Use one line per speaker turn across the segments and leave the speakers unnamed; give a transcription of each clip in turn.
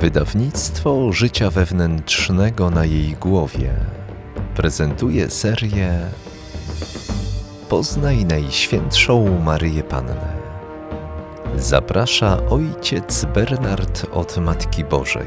Wydawnictwo życia wewnętrznego na jej głowie prezentuje serię Poznaj Najświętszą Maryję Pannę. Zaprasza ojciec Bernard od Matki Bożej.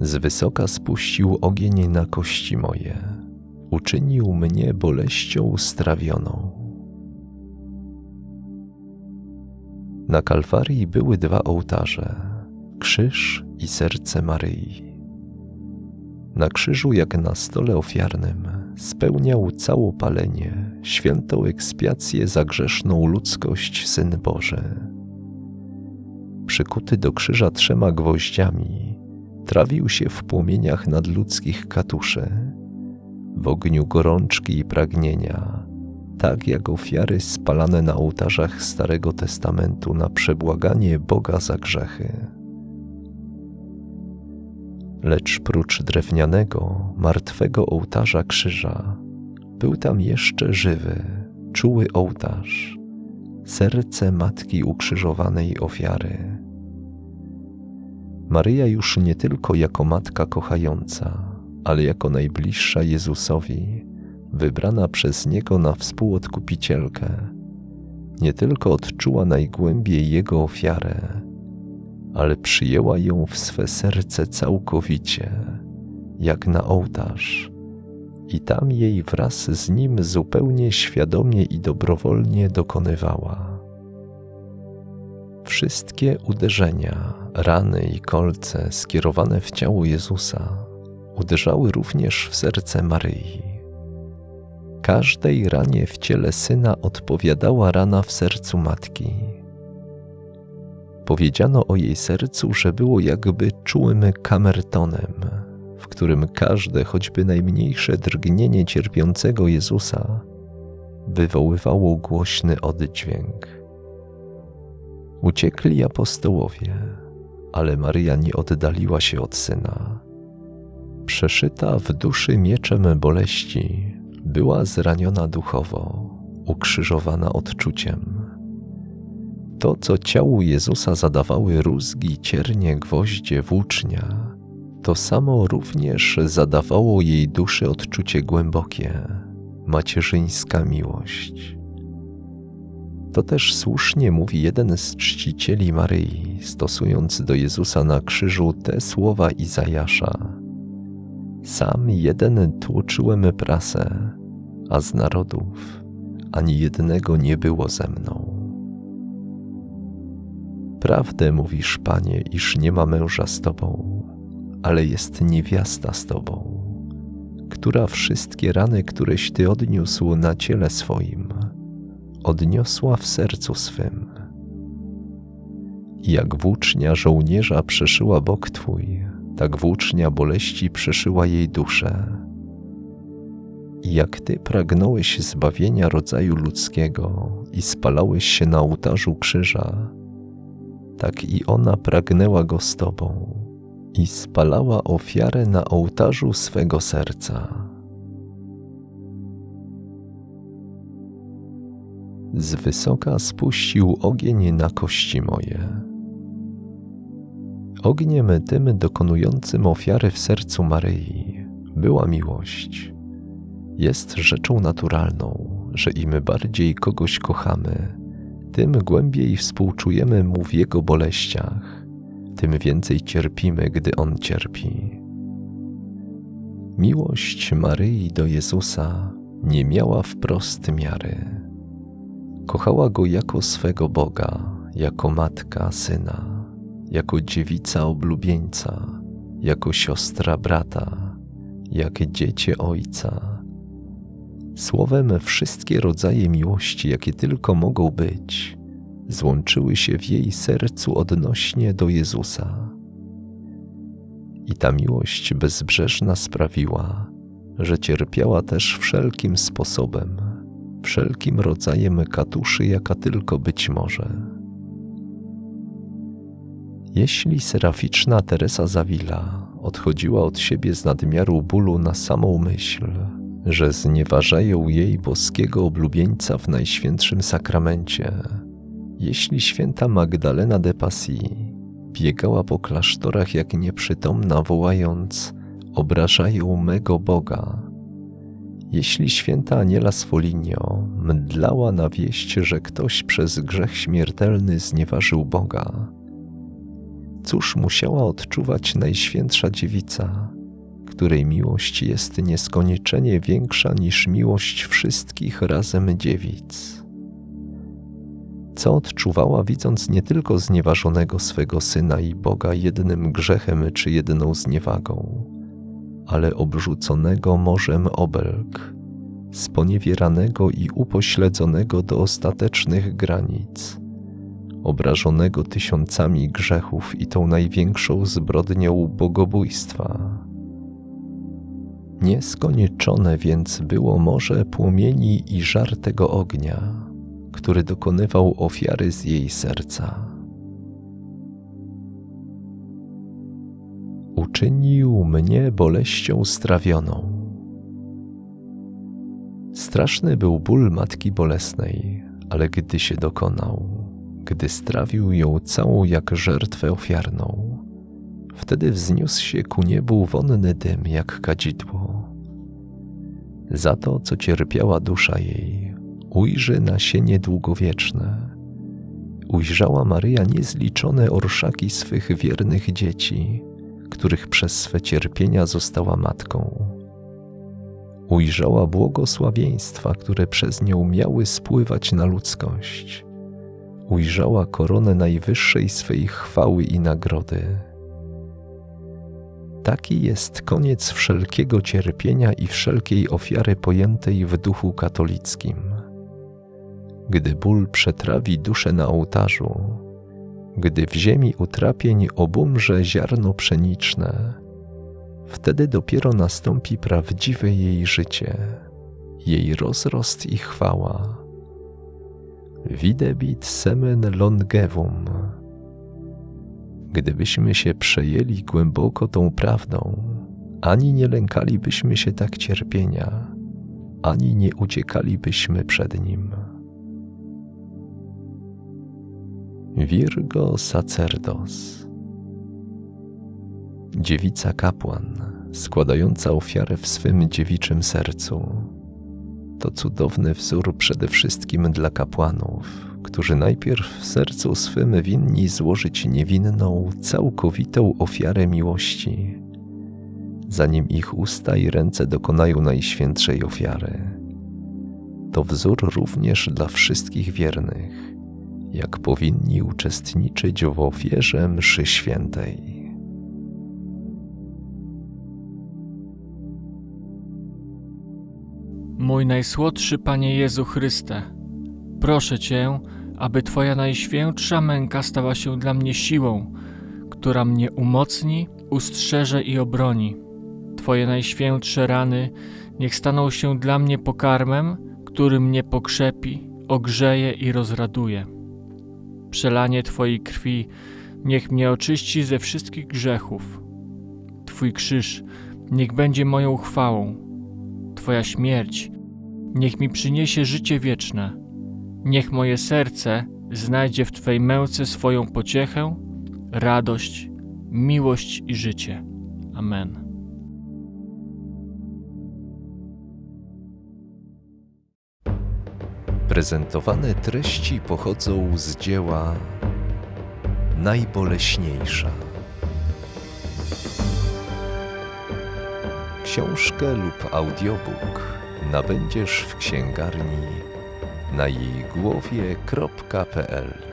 Z wysoka spuścił ogień na kości moje, uczynił mnie boleścią strawioną. Na Kalwarii były dwa ołtarze, krzyż i serce Maryi. Na krzyżu, jak na stole ofiarnym, spełniał całopalenie, świętą ekspiację za grzeszną ludzkość Syn Boży. Przykuty do krzyża trzema gwoździami, trawił się w płomieniach nadludzkich katuszy, w ogniu gorączki i pragnienia, tak jak ofiary spalane na ołtarzach Starego Testamentu na przebłaganie Boga za grzechy. Lecz prócz drewnianego, martwego ołtarza krzyża, był tam jeszcze żywy, czuły ołtarz, serce Matki Ukrzyżowanej Ofiary. Maryja już nie tylko jako matka kochająca, ale jako najbliższa Jezusowi, wybrana przez Niego na współodkupicielkę, nie tylko odczuła najgłębiej Jego ofiarę, ale przyjęła ją w swe serce całkowicie, jak na ołtarz, i tam jej wraz z nim zupełnie świadomie i dobrowolnie dokonywała. Wszystkie uderzenia, rany i kolce skierowane w ciało Jezusa uderzały również w serce Maryi. Każdej ranie w ciele syna odpowiadała rana w sercu matki. Powiedziano o jej sercu, że było jakby czułym kamertonem, w którym każde, choćby najmniejsze drgnienie cierpiącego Jezusa wywoływało głośny oddźwięk. Uciekli apostołowie, ale Maryja nie oddaliła się od syna. Przeszyta w duszy mieczem boleści, była zraniona duchowo, ukrzyżowana odczuciem. To, co ciału Jezusa zadawały rózgi, ciernie, gwoździe, włócznia, to samo również zadawało jej duszy odczucie głębokie, macierzyńska miłość. To też słusznie mówi jeden z czcicieli Maryi, stosując do Jezusa na krzyżu te słowa Izajasza. Sam jeden tłoczyłem prasę, a z narodów ani jednego nie było ze mną. Prawdę mówisz, Panie, iż nie ma męża z Tobą, ale jest niewiasta z Tobą, która wszystkie rany, któreś Ty odniósł na ciele swoim, odniosła w sercu swym. Jak włócznia żołnierza przeszyła bok Twój, tak włócznia boleści przeszyła jej duszę. I jak Ty pragnąłeś zbawienia rodzaju ludzkiego i spalałeś się na ołtarzu krzyża, tak i ona pragnęła go z Tobą i spalała ofiarę na ołtarzu swego serca. Z wysoka spuścił ogień na kości moje. Ogniem tym dokonującym ofiary w sercu Maryi była miłość. Jest rzeczą naturalną, że im bardziej kogoś kochamy, tym głębiej współczujemy mu w jego boleściach, tym więcej cierpimy, gdy on cierpi. Miłość Maryi do Jezusa nie miała wprost miary Kochała go jako swego Boga, jako matka syna, jako dziewica oblubieńca, jako siostra brata, jak dziecię ojca. Słowem, wszystkie rodzaje miłości, jakie tylko mogą być, złączyły się w jej sercu odnośnie do Jezusa. I ta miłość bezbrzeżna sprawiła, że cierpiała też wszelkim sposobem, wszelkim rodzajem katuszy, jaka tylko być może. Jeśli seraficzna Teresa Zawila odchodziła od siebie z nadmiaru bólu na samą myśl, że znieważają jej boskiego oblubieńca w Najświętszym Sakramencie, jeśli święta Magdalena de Passy biegała po klasztorach jak nieprzytomna, wołając: Obrażają mego Boga. Jeśli święta Aniela Sfoligno mdlała na wieść, że ktoś przez grzech śmiertelny znieważył Boga, cóż musiała odczuwać Najświętsza Dziewica, której miłość jest nieskończenie większa niż miłość wszystkich razem dziewic? co odczuwała, widząc nie tylko znieważonego swego syna i Boga jednym grzechem czy jedną zniewagą, ale obrzuconego morzem obelg, sponiewieranego i upośledzonego do ostatecznych granic, obrażonego tysiącami grzechów i tą największą zbrodnią bogobójstwa. Nieskończone więc było morze płomieni i żar tego ognia, który dokonywał ofiary z jej serca. Uczynił mnie boleścią strawioną. Straszny był ból matki bolesnej, ale gdy się dokonał, gdy strawił ją całą jak żertwę ofiarną, wtedy wzniósł się ku niebu wonny dym jak kadzidło. Za to, co cierpiała dusza jej, ujrzy nasienie długowieczne. Ujrzała Maryja niezliczone orszaki swych wiernych dzieci, których przez swe cierpienia została matką. Ujrzała błogosławieństwa, które przez nią miały spływać na ludzkość. Ujrzała koronę najwyższej swej chwały i nagrody. Taki jest koniec wszelkiego cierpienia i wszelkiej ofiary pojętej w duchu katolickim gdy ból przetrawi duszę na ołtarzu, gdy w ziemi utrapień obumrze ziarno pszeniczne, wtedy dopiero nastąpi prawdziwe jej życie, jej rozrost i chwała. Videbit semen longevum. Gdybyśmy się przejęli głęboko tą prawdą, ani nie lękalibyśmy się tak cierpienia, ani nie uciekalibyśmy przed nim. Virgo Sacerdos. Dziewica kapłan, składająca ofiarę w swym dziewiczym sercu. To cudowny wzór przede wszystkim dla kapłanów, którzy najpierw w sercu swym winni złożyć niewinną, całkowitą ofiarę miłości, zanim ich usta i ręce dokonają najświętszej ofiary. To wzór również dla wszystkich wiernych jak powinni uczestniczyć w ofierze mszy świętej.
Mój najsłodszy Panie Jezu Chryste, proszę Cię, aby Twoja najświętsza męka stała się dla mnie siłą, która mnie umocni, ustrzeże i obroni. Twoje najświętsze rany niech staną się dla mnie pokarmem, który mnie pokrzepi, ogrzeje i rozraduje. Przelanie Twojej krwi niech mnie oczyści ze wszystkich grzechów. Twój krzyż niech będzie moją chwałą. Twoja śmierć niech mi przyniesie życie wieczne. Niech moje serce znajdzie w Twej męce swoją pociechę, radość, miłość i życie. Amen.
Prezentowane treści pochodzą z dzieła Najboleśniejsza. Książkę lub audiobook nabędziesz w księgarni na jej głowie.pl